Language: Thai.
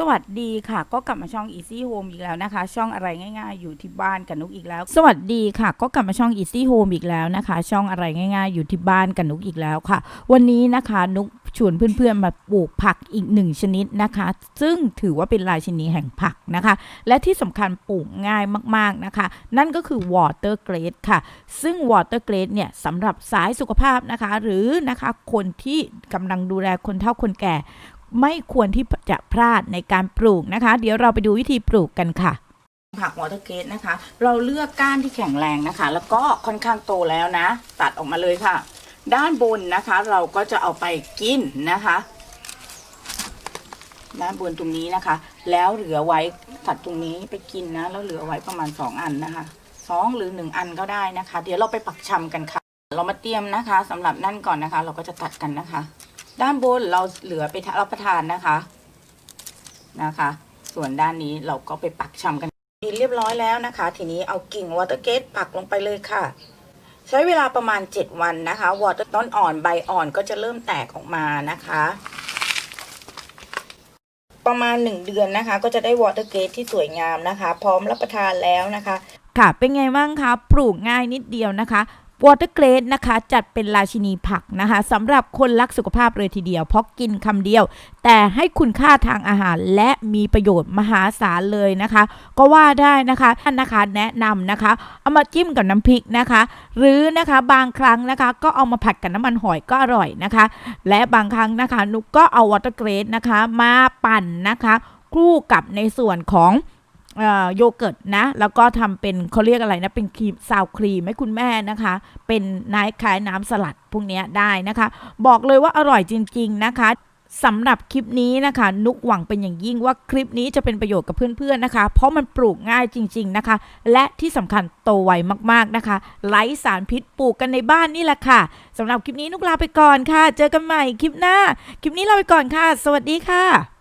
สวัสดีค่ะ ก็กลับมาช่อง Easy Home อีกแล้วนะคะ ช่องอะไรง่าย ๆ อยู่ที่บ้านกับนุกอีกแล้ว สวัสดีค่ะ ก็กลับมาช่อง Easy Home อีกแล้วนะคะ ช่องอะไรง่าย ๆ อยู่ที่บ้านกับนุกอีกแล้วค่ะ วันนี้นะคะนุกชวนเพื่อนๆมาปลูกผักอีกหนึ่งชนิดนะคะ ซึ่งถือว่าเป็นราชินีแห่งผักนะคะ และที่สำคัญปลูกง่ายมากๆนะคะ นั่นก็คือ water grade ค่ะ ซึ่ง water grade เนี่ยสำหรับสายสุขภาพนะคะ หรือนะคะคนที่กำลังดูแลคนเฒ่าคนแก่ ไม่ควรที่จะพลาดในการปลูกนะคะ เดี๋ยวเราไปดูวิธีปลูกกันค่ะ ผักวอเตอร์เกตนะคะ เราเลือกก้านที่แข็งแรงนะคะ แล้วก็ค่อนข้างโตแล้วนะ ตัดออกมาเลยค่ะ ด้านบนนะคะ เราก็จะเอาไปกินนะคะด้านบนตรงนี้นะคะ แล้วเหลือไว้ตัดตรงนี้ไปกินนะ แล้วเหลือไว้ประมาณสองอันนะคะสองหรือหนึ่งอันก็ได้นะคะ เดี๋ยวเราไปปักชำกันค่ะ เรามาเตรียมนะคะสำหรับนั่นก่อนนะคะ เราก็จะตัดกันนะคะ ด้านบนเราเหลือไปรับประทานนะคะนะคะ ส่วนด้านนี้เราก็ไปปักชำกันดีเรียบร้อยแล้วนะคะ ทีนี้เอากิ่งวอเตอร์เกตปักลงไปเลยค่ะ ใช้เวลาประมาณ 7 วันนะคะวอเตอร์ต้นอ่อนใบอ่อนก็จะเริ่มแตกออกมานะคะ ประมาณ 1 เดือนนะคะ ก็จะได้วอเตอร์เกตที่สวยงามนะคะ พร้อมรับประทานแล้วนะคะ ค่ะเป็นไงบ้างคะปลูกง่ายนิดเดียวนะคะ วอเตอร์เกรดนะคะ จัดเป็นราชินีผักนะคะสำหรับคนรักสุขภาพเลยทีเดียว เพราะกินคำเดียว แต่ให้คุณค่าทางอาหารและมีประโยชน์มหาศาลเลยนะคะ ก็ว่าได้นะคะท่านนะคะแนะนำนะคะ เอามาจิ้มกับน้ำพริกนะคะ หรือนะคะบางครั้งนะคะ ก็เอามาผัดกับน้ำมันหอยก็อร่อยนะคะ และบางครั้งนะคะนุกก็เอาวอเตอร์เกรดนะคะ มาปั่นนะคะคู่กับในส่วนของ โยเกิร์ตนะ แล้วก็ทำเป็นเขาเรียกอะไรนะ เป็นครีมซาวครีมให้คุณแม่นะคะ เป็นน้ำคล้ายน้ำสลัดพวกนี้ได้นะคะ บอกเลยว่าอร่อยจริง ๆ นะคะสำหรับคลิปนี้นะคะ นุกหวังเป็นอย่างยิ่งว่าคลิปนี้จะเป็นประโยชน์กับเพื่อนๆนะคะ เพราะมันปลูกง่ายจริง ๆนะคะ และที่สำคัญโตไวมากๆนะคะไร้สารพิษปลูกกันในบ้านนี่แหละค่ะสำหรับคลิปนี้นุกลาไปก่อนค่ะ เจอกันใหม่คลิปหน้า คลิปนี้ลาไปก่อนค่ะ สวัสดีค่ะ